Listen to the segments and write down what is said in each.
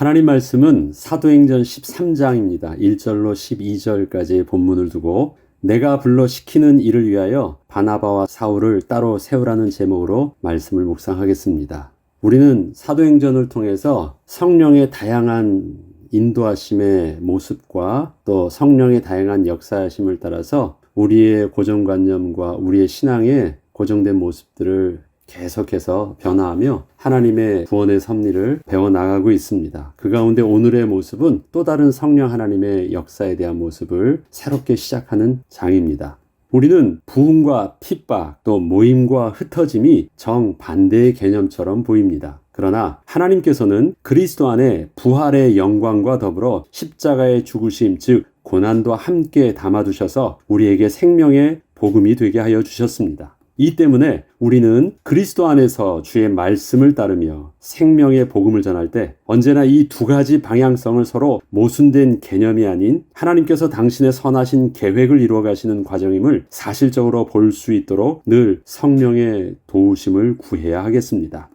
하나님 말씀은 사도행전 13장입니다. 1절로 12절까지의 본문을 두고 내가 불러 시키는 일을 위하여 바나바와 사울을 따로 세우라는 제목으로 말씀을 묵상하겠습니다. 우리는 사도행전을 통해서 성령의 다양한 인도하심의 모습과 또 성령의 다양한 역사하심을 따라서 우리의 고정관념과 우리의 신앙의 고정된 모습들을 계속해서 변화하며 하나님의 구원의 섭리를 배워나가고 있습니다. 그 가운데 오늘의 모습은 또 다른 성령 하나님의 역사에 대한 모습을 새롭게 시작하는 장입니다. 우리는 부흥과 핍박 또 모임과 흩어짐이 정반대의 개념처럼 보입니다. 그러나 하나님께서는 그리스도 안에 부활의 영광과 더불어 십자가의 죽으심 즉 고난도 함께 담아두셔서 우리에게 생명의 복음이 되게 하여 주셨습니다. 이 때문에 우리는 그리스도 안에서 주의 말씀을 따르며 생명의 복음을 전할 때 언제나 이 두 가지 방향성을 서로 모순된 개념이 아닌 하나님께서 당신의 선하신 계획을 이루어 가시는 과정임을 사실적으로 볼 수 있도록 늘 성령의 도우심을 구해야 하겠습니다.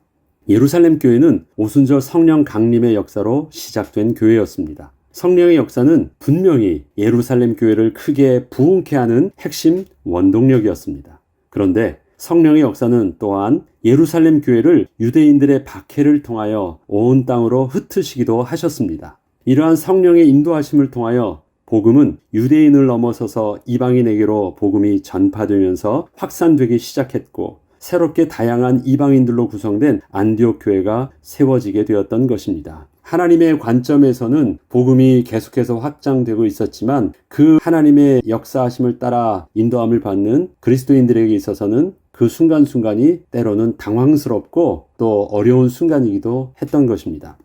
예루살렘 교회는 오순절 성령 강림의 역사로 시작된 교회였습니다. 성령의 역사는 분명히 예루살렘 교회를 크게 부흥케 하는 핵심 원동력이었습니다. 그런데 성령의 역사는 또한 예루살렘 교회를 유대인들의 박해를 통하여 온 땅으로 흩으시기도 하셨습니다. 이러한 성령의 인도하심을 통하여 복음은 유대인을 넘어서서 이방인에게로 복음이 전파되면서 확산되기 시작했고 새롭게 다양한 이방인들로 구성된 안디옥 교회가 세워지게 되었던 것입니다. 하나님의 관점에서는 복음이 계속해서 확장되고 있었지만 그 하나님의 역사하심을 따라 인도함을 받는 그리스도인들에게 있어서는 그 순간순간이 때로는 당황스럽고 또 어려운 순간이기도 했던 것입니다.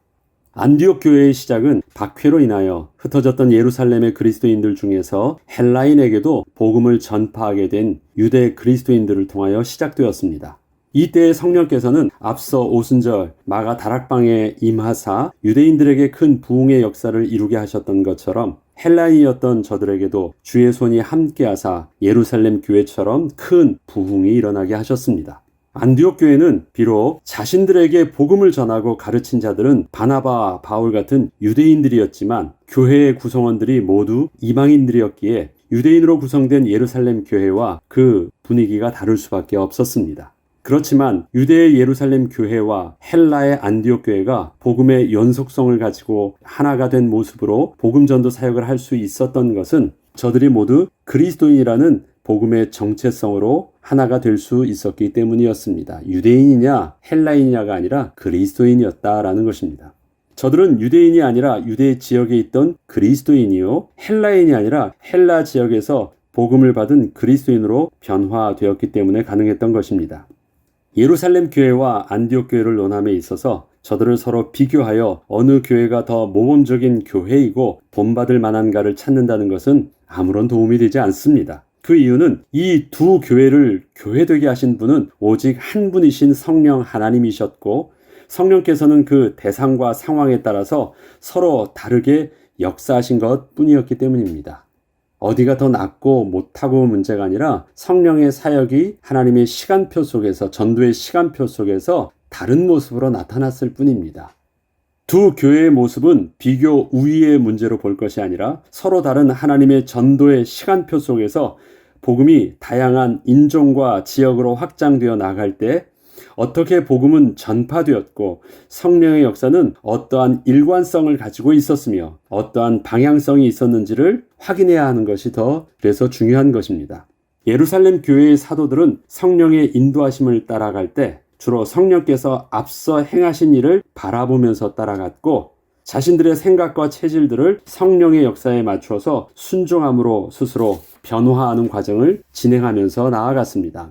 안디옥 교회의 시작은 박해로 인하여 흩어졌던 예루살렘의 그리스도인들 중에서 헬라인에게도 복음을 전파하게 된 유대 그리스도인들을 통하여 시작되었습니다. 이때 성령께서는 앞서 오순절 마가 다락방에 임하사 유대인들에게 큰 부흥의 역사를 이루게 하셨던 것처럼 헬라인이었던 저들에게도 주의 손이 함께하사 예루살렘 교회처럼 큰 부흥이 일어나게 하셨습니다. 안디옥 교회는 비록 자신들에게 복음을 전하고 가르친 자들은 바나바, 바울 같은 유대인들이었지만 교회의 구성원들이 모두 이방인들이었기에 유대인으로 구성된 예루살렘 교회와 그 분위기가 다를 수밖에 없었습니다. 그렇지만 유대의 예루살렘 교회와 헬라의 안디옥 교회가 복음의 연속성을 가지고 하나가 된 모습으로 복음 전도 사역을 할 수 있었던 것은 저들이 모두 그리스도인이라는 복음의 정체성으로 하나가 될 수 있었기 때문이었습니다. 유대인이냐 헬라인이냐가 아니라 그리스도인이었다라는 것입니다. 저들은 유대인이 아니라 유대 지역에 있던 그리스도인이요 헬라인이 아니라 헬라 지역에서 복음을 받은 그리스도인으로 변화되었기 때문에 가능했던 것입니다. 예루살렘 교회와 안디옥 교회를 논함에 있어서 저들을 서로 비교하여 어느 교회가 더 모범적인 교회이고 본받을 만한가를 찾는다는 것은 아무런 도움이 되지 않습니다. 그 이유는 이 두 교회를 교회되게 하신 분은 오직 한 분이신 성령 하나님이셨고 성령께서는 그 대상과 상황에 따라서 서로 다르게 역사하신 것 뿐이었기 때문입니다. 어디가 더 낫고 못하고 문제가 아니라 성령의 사역이 하나님의 시간표 속에서 전도의 시간표 속에서 다른 모습으로 나타났을 뿐입니다. 두 교회의 모습은 비교 우위의 문제로 볼 것이 아니라 서로 다른 하나님의 전도의 시간표 속에서 복음이 다양한 인종과 지역으로 확장되어 나갈 때 어떻게 복음은 전파되었고 성령의 역사는 어떠한 일관성을 가지고 있었으며 어떠한 방향성이 있었는지를 확인해야 하는 것이 더 그래서 중요한 것입니다. 예루살렘 교회의 사도들은 성령의 인도하심을 따라갈 때 주로 성령께서 앞서 행하신 일을 바라보면서 따라갔고 자신들의 생각과 체질들을 성령의 역사에 맞추어서 순종함으로 스스로 변화하는 과정을 진행하면서 나아갔습니다.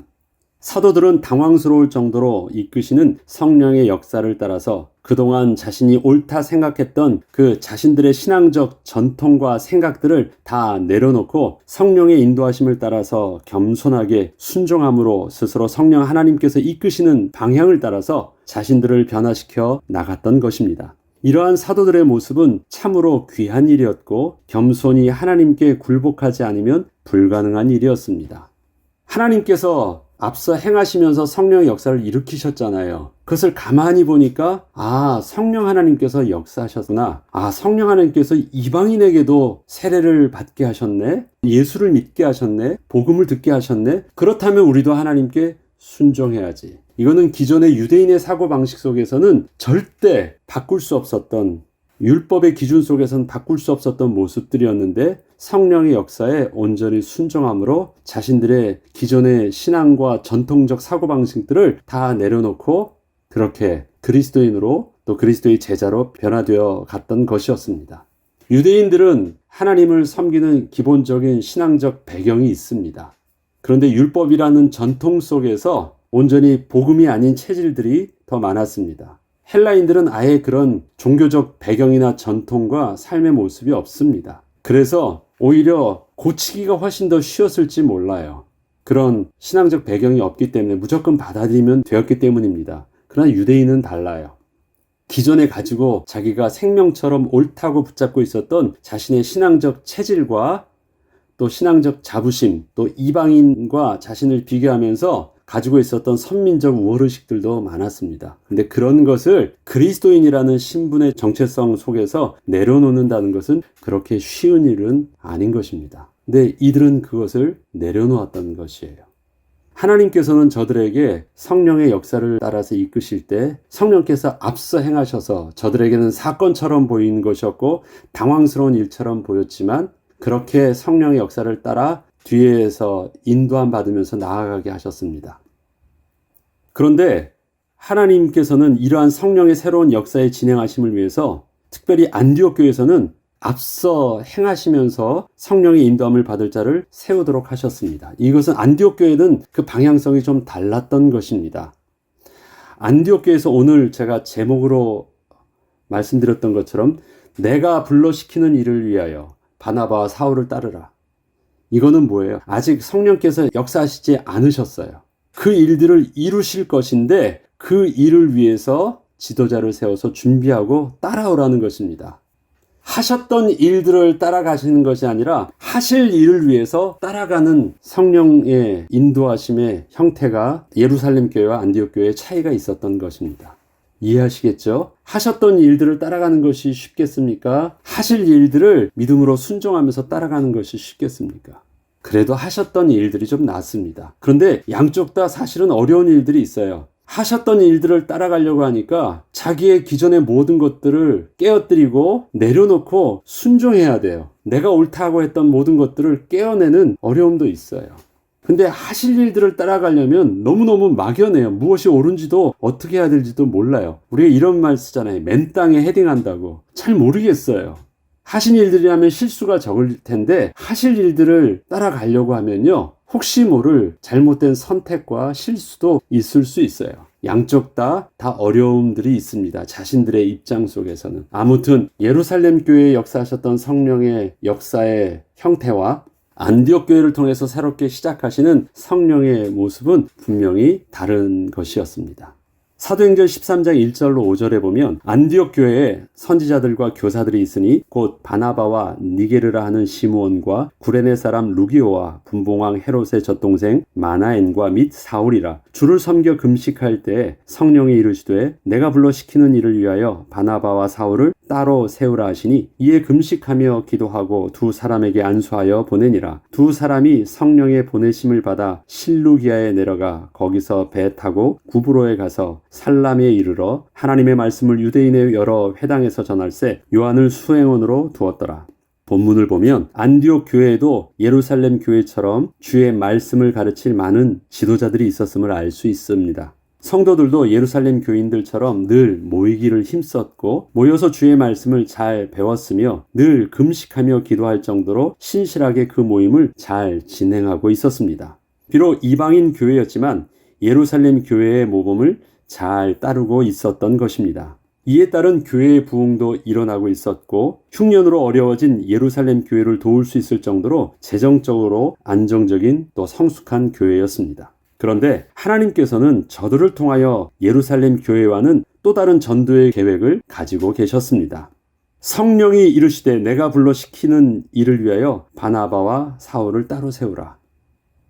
사도들은 당황스러울 정도로 이끄시는 성령의 역사를 따라서 그동안 자신이 옳다 생각했던 그 자신들의 신앙적 전통과 생각들을 다 내려놓고 성령의 인도하심을 따라서 겸손하게 순종함으로 스스로 성령 하나님께서 이끄시는 방향을 따라서 자신들을 변화시켜 나갔던 것입니다. 이러한 사도들의 모습은 참으로 귀한 일이었고 겸손히 하나님께 굴복하지 않으면 불가능한 일이었습니다. 하나님께서 앞서 행하시면서 성령의 역사를 일으키셨잖아요. 그것을 가만히 보니까 아 성령 하나님께서 역사하셨구나. 아 성령 하나님께서 이방인에게도 세례를 받게 하셨네. 예수를 믿게 하셨네. 복음을 듣게 하셨네. 그렇다면 우리도 하나님께 순종해야지. 이거는 기존의 유대인의 사고방식 속에서는 절대 바꿀 수 없었던 율법의 기준 속에서는 바꿀 수 없었던 모습들이었는데 성령의 역사에 온전히 순종함으로 자신들의 기존의 신앙과 전통적 사고방식들을 다 내려놓고 그렇게 그리스도인으로 또 그리스도의 제자로 변화되어 갔던 것이었습니다. 유대인들은 하나님을 섬기는 기본적인 신앙적 배경이 있습니다. 그런데 율법이라는 전통 속에서 온전히 복음이 아닌 체질들이 더 많았습니다. 헬라인들은 아예 그런 종교적 배경이나 전통과 삶의 모습이 없습니다. 그래서 오히려 고치기가 훨씬 더 쉬웠을지 몰라요. 그런 신앙적 배경이 없기 때문에 무조건 받아들이면 되었기 때문입니다. 그러나 유대인은 달라요. 기존에 가지고 자기가 생명처럼 옳다고 붙잡고 있었던 자신의 신앙적 체질과 또 신앙적 자부심, 또 이방인과 자신을 비교하면서 가지고 있었던 선민적 우월의식들도 많았습니다. 근데 그런 것을 그리스도인이라는 신분의 정체성 속에서 내려놓는다는 것은 그렇게 쉬운 일은 아닌 것입니다. 근데 이들은 그것을 내려놓았던 것이에요. 하나님께서는 저들에게 성령의 역사를 따라서 이끄실 때 성령께서 앞서 행하셔서 저들에게는 사건처럼 보이는 것이었고 당황스러운 일처럼 보였지만 그렇게 성령의 역사를 따라 뒤에서 인도함 받으면서 나아가게 하셨습니다. 그런데 하나님께서는 이러한 성령의 새로운 역사의 진행하심을 위해서 특별히 안디옥 교회에서는 앞서 행하시면서 성령의 인도함을 받을 자를 세우도록 하셨습니다. 이것은 안디옥 교회는 그 방향성이 좀 달랐던 것입니다. 안디옥 교회에서 오늘 제가 제목으로 말씀드렸던 것처럼 내가 불러시키는 일을 위하여 바나바와 사울을 따르라. 이거는 뭐예요? 아직 성령께서 역사하시지 않으셨어요. 그 일들을 이루실 것인데 그 일을 위해서 지도자를 세워서 준비하고 따라오라는 것입니다. 하셨던 일들을 따라가시는 것이 아니라 하실 일을 위해서 따라가는 성령의 인도하심의 형태가 예루살렘 교회와 안디옥 교회의 차이가 있었던 것입니다. 이해하시겠죠? 하셨던 일들을 따라가는 것이 쉽겠습니까? 하실 일들을 믿음으로 순종하면서 따라가는 것이 쉽겠습니까? 그래도 하셨던 일들이 좀 낫습니다. 그런데 양쪽 다 사실은 어려운 일들이 있어요. 하셨던 일들을 따라가려고 하니까 자기의 기존의 모든 것들을 깨어뜨리고 내려놓고 순종해야 돼요. 내가 옳다고 했던 모든 것들을 깨어내는 어려움도 있어요. 근데 하실 일들을 따라가려면 너무너무 막연해요. 무엇이 옳은지도 어떻게 해야 될지도 몰라요. 우리가 이런 말 쓰잖아요. 맨 땅에 헤딩한다고. 잘 모르겠어요. 하신 일들이라면 실수가 적을 텐데 하실 일들을 따라가려고 하면요. 혹시 모를 잘못된 선택과 실수도 있을 수 있어요. 양쪽 다, 다 어려움들이 있습니다. 자신들의 입장 속에서는. 아무튼, 예루살렘 교회에 역사하셨던 성령의 역사의 형태와 안디옥 교회를 통해서 새롭게 시작하시는 성령의 모습은 분명히 다른 것이었습니다. 사도행전 13장 1절로 5절에 보면 안디옥 교회에 선지자들과 교사들이 있으니 곧 바나바와 니게르라 하는 시므온과 구레네 사람 루기오와 분봉왕 헤롯의 젖동생 마나엔과 및 사울이라 주를 섬겨 금식할 때 성령이 이르시되 내가 불러 시키는 일을 위하여 바나바와 사울을 따로 세우라 하시니 이에 금식하며 기도하고 두 사람에게 안수하여 보내니라 두 사람이 성령의 보내심을 받아 실루기아에 내려가 거기서 배 타고 구브로에 가서 살람에 이르러 하나님의 말씀을 유대인의 여러 회당에서 전할세 요한을 수행원으로 두었더라 본문을 보면 안디옥 교회에도 예루살렘 교회처럼 주의 말씀을 가르칠 많은 지도자들이 있었음을 알 수 있습니다. 성도들도 예루살렘 교인들처럼 늘 모이기를 힘썼고 모여서 주의 말씀을 잘 배웠으며 늘 금식하며 기도할 정도로 신실하게 그 모임을 잘 진행하고 있었습니다. 비록 이방인 교회였지만 예루살렘 교회의 모범을 잘 따르고 있었던 것입니다. 이에 따른 교회의 부흥도 일어나고 있었고 흉년으로 어려워진 예루살렘 교회를 도울 수 있을 정도로 재정적으로 안정적인 또 성숙한 교회였습니다. 그런데 하나님께서는 저들을 통하여 예루살렘 교회와는 또 다른 전도의 계획을 가지고 계셨습니다. 성령이 이르시되 내가 불러 시키는 일을 위하여 바나바와 사울을 따로 세우라.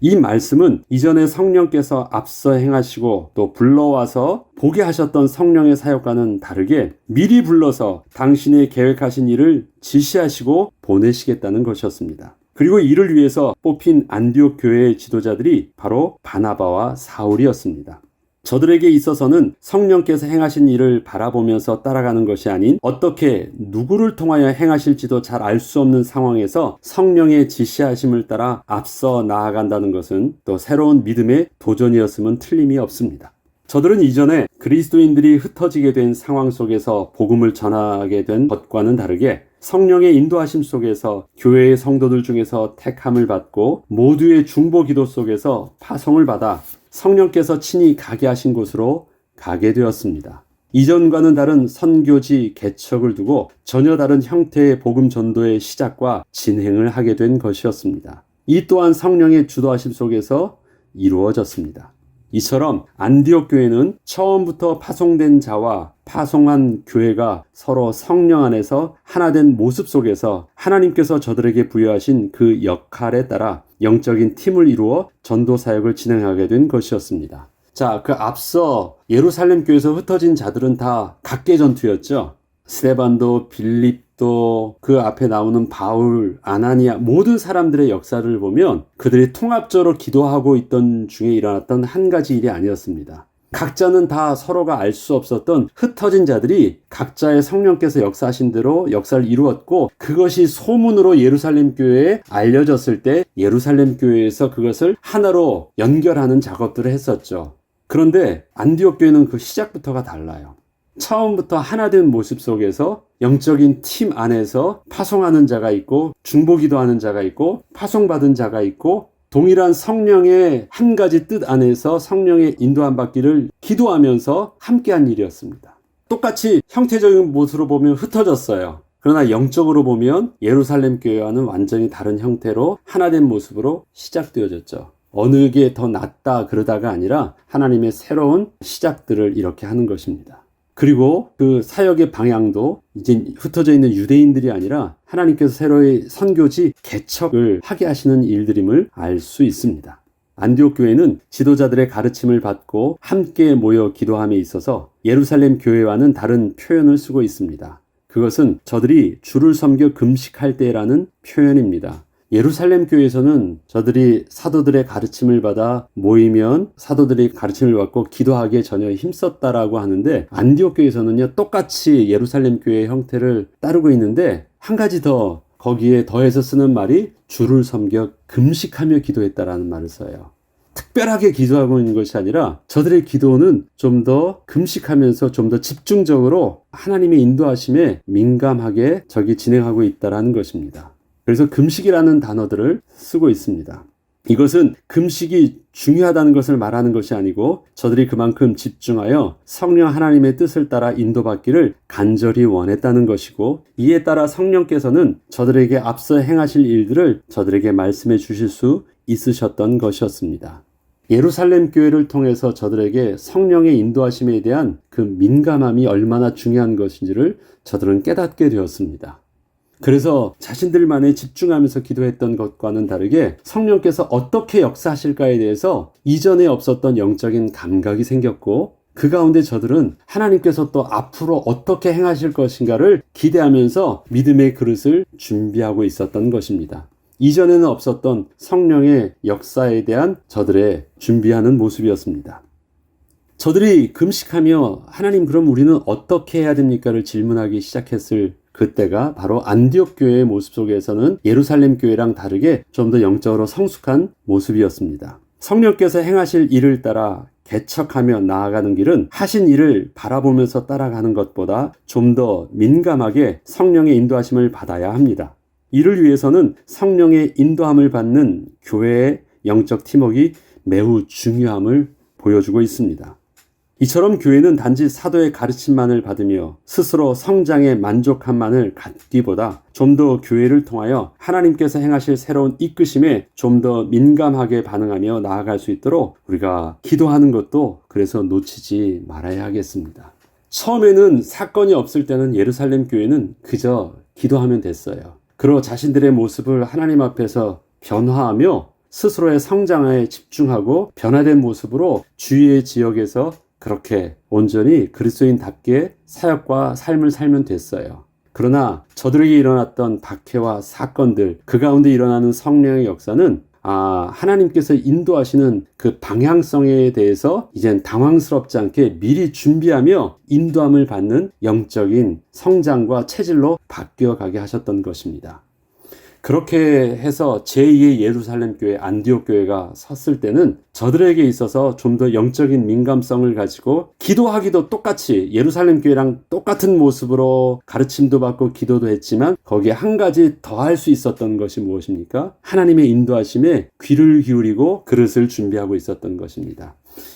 이 말씀은 이전에 성령께서 앞서 행하시고 또 불러와서 보게 하셨던 성령의 사역과는 다르게 미리 불러서 당신의 계획하신 일을 지시하시고 보내시겠다는 것이었습니다. 그리고 이를 위해서 뽑힌 안디옥 교회의 지도자들이 바로 바나바와 사울이었습니다. 저들에게 있어서는 성령께서 행하신 일을 바라보면서 따라가는 것이 아닌 어떻게 누구를 통하여 행하실지도 잘 알 수 없는 상황에서 성령의 지시하심을 따라 앞서 나아간다는 것은 또 새로운 믿음의 도전이었음은 틀림이 없습니다. 저들은 이전에 그리스도인들이 흩어지게 된 상황 속에서 복음을 전하게 된 것과는 다르게 성령의 인도하심 속에서 교회의 성도들 중에서 택함을 받고 모두의 중보 기도 속에서 파송을 받아 성령께서 친히 가게 하신 곳으로 가게 되었습니다. 이전과는 다른 선교지 개척을 두고 전혀 다른 형태의 복음 전도의 시작과 진행을 하게 된 것이었습니다. 이 또한 성령의 주도하심 속에서 이루어졌습니다. 이처럼 안디옥 교회는 처음부터 파송된 자와 파송한 교회가 서로 성령 안에서 하나된 모습 속에서 하나님께서 저들에게 부여하신 그 역할에 따라 영적인 팀을 이루어 전도 사역을 진행하게 된 것이었습니다. 자, 그 앞서 예루살렘 교회에서 흩어진 자들은 다 각계 전투였죠. 스테반도 빌립도 그 앞에 나오는 바울, 아나니아 모든 사람들의 역사를 보면 그들이 통합적으로 기도하고 있던 중에 일어났던 한 가지 일이 아니었습니다. 각자는 다 서로가 알 수 없었던 흩어진 자들이 각자의 성령께서 역사하신 대로 역사를 이루었고 그것이 소문으로 예루살렘 교회에 알려졌을 때 예루살렘 교회에서 그것을 하나로 연결하는 작업들을 했었죠. 그런데 안디옥 교회는 그 시작부터가 달라요. 처음부터 하나 된 모습 속에서 영적인 팀 안에서 파송하는 자가 있고 중보기도 하는 자가 있고 파송받은 자가 있고 동일한 성령의 한 가지 뜻 안에서 성령의 인도함 받기를 기도하면서 함께한 일이었습니다. 똑같이 형태적인 모습으로 보면 흩어졌어요. 그러나 영적으로 보면 예루살렘 교회와는 완전히 다른 형태로 하나된 모습으로 시작되어졌죠. 어느 게 더 낫다 그러다가 아니라 하나님의 새로운 시작들을 이렇게 하는 것입니다. 그리고 그 사역의 방향도 이제 흩어져 있는 유대인들이 아니라 하나님께서 새로이 선교지 개척을 하게 하시는 일들임을 알 수 있습니다. 안디옥 교회는 지도자들의 가르침을 받고 함께 모여 기도함에 있어서 예루살렘 교회와는 다른 표현을 쓰고 있습니다. 그것은 저들이 주를 섬겨 금식할 때라는 표현입니다. 예루살렘 교회에서는 저들이 사도들의 가르침을 받아 모이면 사도들이 가르침을 받고 기도하기에 전혀 힘썼다라고 하는데 안디옥 교회에서는요 똑같이 예루살렘 교회의 형태를 따르고 있는데 한 가지 더 거기에 더해서 쓰는 말이 주를 섬겨 금식하며 기도했다라는 말을 써요. 특별하게 기도하고 있는 것이 아니라 저들의 기도는 좀 더 금식하면서 좀 더 집중적으로 하나님의 인도하심에 민감하게 저기 진행하고 있다라는 것입니다. 그래서 금식이라는 단어들을 쓰고 있습니다. 이것은 금식이 중요하다는 것을 말하는 것이 아니고 저들이 그만큼 집중하여 성령 하나님의 뜻을 따라 인도받기를 간절히 원했다는 것이고 이에 따라 성령께서는 저들에게 앞서 행하실 일들을 저들에게 말씀해 주실 수 있으셨던 것이었습니다. 예루살렘 교회를 통해서 저들에게 성령의 인도하심에 대한 그 민감함이 얼마나 중요한 것인지를 저들은 깨닫게 되었습니다. 그래서 자신들만에 집중하면서 기도했던 것과는 다르게 성령께서 어떻게 역사하실까에 대해서 이전에 없었던 영적인 감각이 생겼고 그 가운데 저들은 하나님께서 또 앞으로 어떻게 행하실 것인가를 기대하면서 믿음의 그릇을 준비하고 있었던 것입니다. 이전에는 없었던 성령의 역사에 대한 저들의 준비하는 모습이었습니다. 저들이 금식하며 하나님 그럼 우리는 어떻게 해야 됩니까를 질문하기 시작했을 그때가 바로 안디옥 교회의 모습 속에서는 예루살렘 교회랑 다르게 좀 더 영적으로 성숙한 모습이었습니다. 성령께서 행하실 일을 따라 개척하며 나아가는 길은 하신 일을 바라보면서 따라가는 것보다 좀 더 민감하게 성령의 인도하심을 받아야 합니다. 이를 위해서는 성령의 인도함을 받는 교회의 영적 팀워크가 매우 중요함을 보여주고 있습니다. 이처럼 교회는 단지 사도의 가르침만을 받으며 스스로 성장에 만족함만을 갖기보다 좀 더 교회를 통하여 하나님께서 행하실 새로운 이끄심에 좀 더 민감하게 반응하며 나아갈 수 있도록 우리가 기도하는 것도 그래서 놓치지 말아야 하겠습니다. 처음에는 사건이 없을 때는 예루살렘 교회는 그저 기도하면 됐어요. 그러 자신들의 모습을 하나님 앞에서 변화하며 스스로의 성장에 집중하고 변화된 모습으로 주위의 지역에서 그렇게 온전히 그리스도인답게 사역과 삶을 살면 됐어요. 그러나 저들에게 일어났던 박해와 사건들, 그 가운데 일어나는 성령의 역사는 아, 하나님께서 인도하시는 그 방향성에 대해서 이젠 당황스럽지 않게 미리 준비하며 인도함을 받는 영적인 성장과 체질로 바뀌어 가게 하셨던 것입니다. 그렇게 해서 제2의 예루살렘 교회 안디옥 교회가 섰을 때는 저들에게 있어서 좀 더 영적인 민감성을 가지고 기도하기도 똑같이 예루살렘 교회랑 똑같은 모습으로 가르침도 받고 기도도 했지만 거기에 한 가지 더 할 수 있었던 것이 무엇입니까? 하나님의 인도하심에 귀를 기울이고 그릇을 준비하고 있었던 것입니다.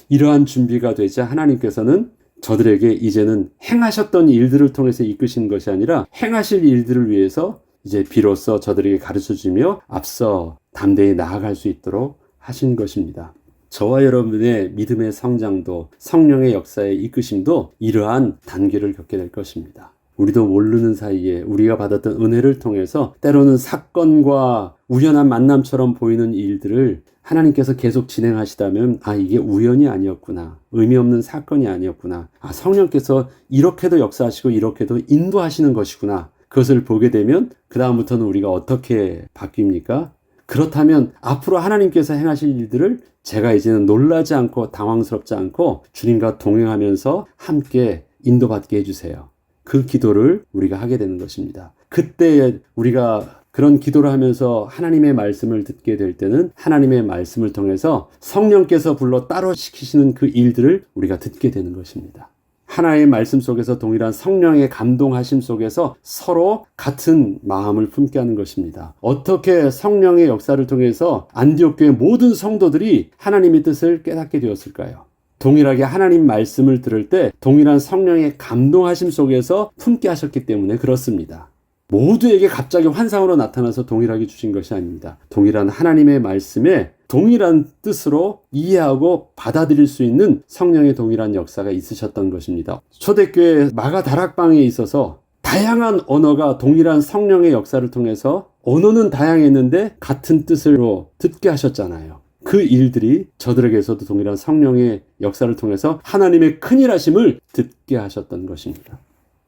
이러한 준비가 되자 하나님께서는 저들에게 이제는 행하셨던 일들을 통해서 이끄신 것이 아니라 행하실 일들을 위해서 이제 비로소 저들에게 가르쳐 주며 앞서 담대히 나아갈 수 있도록 하신 것입니다. 저와 여러분의 믿음의 성장도 성령의 역사의 이끄심도 이러한 단계를 겪게 될 것입니다. 우리도 모르는 사이에 우리가 받았던 은혜를 통해서 때로는 사건과 우연한 만남처럼 보이는 일들을 하나님께서 계속 진행하시다면 아 이게 우연이 아니었구나 의미 없는 사건이 아니었구나 아 성령께서 이렇게도 역사하시고 이렇게도 인도하시는 것이구나 그것을 보게 되면 그다음부터는 우리가 어떻게 바뀝니까? 그렇다면 앞으로 하나님께서 행하실 일들을 제가 이제는 놀라지 않고 당황스럽지 않고 주님과 동행하면서 함께 인도받게 해주세요. 그 기도를 우리가 하게 되는 것입니다. 그때 우리가 그런 기도를 하면서 하나님의 말씀을 듣게 될 때는 하나님의 말씀을 통해서 성령께서 불러 따로 시키시는 그 일들을 우리가 듣게 되는 것입니다. 하나의 말씀 속에서 동일한 성령의 감동하심 속에서 서로 같은 마음을 품게 하는 것입니다. 어떻게 성령의 역사를 통해서 안디옥 교회 모든 성도들이 하나님의 뜻을 깨닫게 되었을까요? 동일하게 하나님 말씀을 들을 때 동일한 성령의 감동하심 속에서 품게 하셨기 때문에 그렇습니다. 모두에게 갑자기 환상으로 나타나서 동일하게 주신 것이 아닙니다. 동일한 하나님의 말씀에 동일한 뜻으로 이해하고 받아들일 수 있는 성령의 동일한 역사가 있으셨던 것입니다. 초대교회 마가 다락방에 있어서 다양한 언어가 동일한 성령의 역사를 통해서 언어는 다양했는데 같은 뜻으로 듣게 하셨잖아요. 그 일들이 저들에게서도 동일한 성령의 역사를 통해서 하나님의 큰일 하심을 듣게 하셨던 것입니다.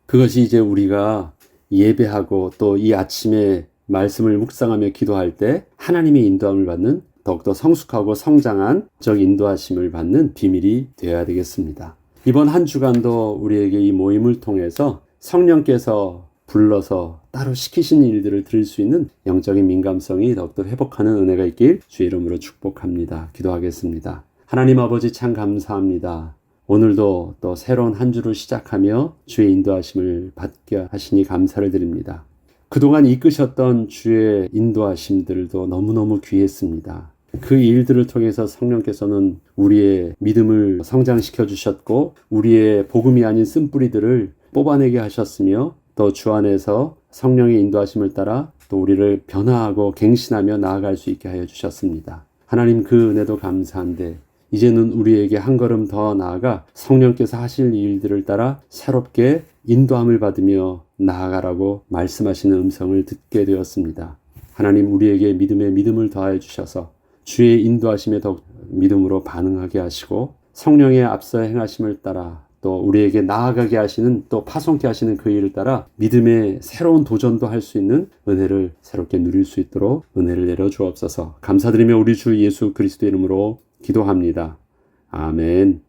그것이 이제 우리가 예배하고 또 이 아침에 말씀을 묵상하며 기도할 때 하나님의 인도함을 받는 더욱더 성숙하고 성장한 적 인도하심을 받는 비밀이 되어야 되겠습니다. 이번 한 주간도 우리에게 이 모임을 통해서 성령께서 불러서 따로 시키신 일들을 들을 수 있는 영적인 민감성이 더욱더 회복하는 은혜가 있길 주의 이름으로 축복합니다. 기도하겠습니다. 하나님 아버지 참 감사합니다. 오늘도 또 새로운 한 주를 시작하며 주의 인도하심을 받게 하시니 감사를 드립니다. 그동안 이끄셨던 주의 인도하심들도 너무너무 귀했습니다. 그 일들을 통해서 성령께서는 우리의 믿음을 성장시켜 주셨고 우리의 복음이 아닌 쓴뿌리들을 뽑아내게 하셨으며 또 주 안에서 성령의 인도하심을 따라 또 우리를 변화하고 갱신하며 나아갈 수 있게 하여 주셨습니다. 하나님 그 은혜도 감사한데 이제는 우리에게 한 걸음 더 나아가 성령께서 하실 일들을 따라 새롭게 인도함을 받으며 나아가라고 말씀하시는 음성을 듣게 되었습니다. 하나님 우리에게 믿음에 믿음을 더하여 주셔서 주의 인도하심에 더욱 믿음으로 반응하게 하시고 성령의 앞서 행하심을 따라 또 우리에게 나아가게 하시는 또 파송케 하시는 그 일을 따라 믿음의 새로운 도전도 할 수 있는 은혜를 새롭게 누릴 수 있도록 은혜를 내려 주옵소서. 감사드리며 우리 주 예수 그리스도 이름으로 기도합니다. 아멘.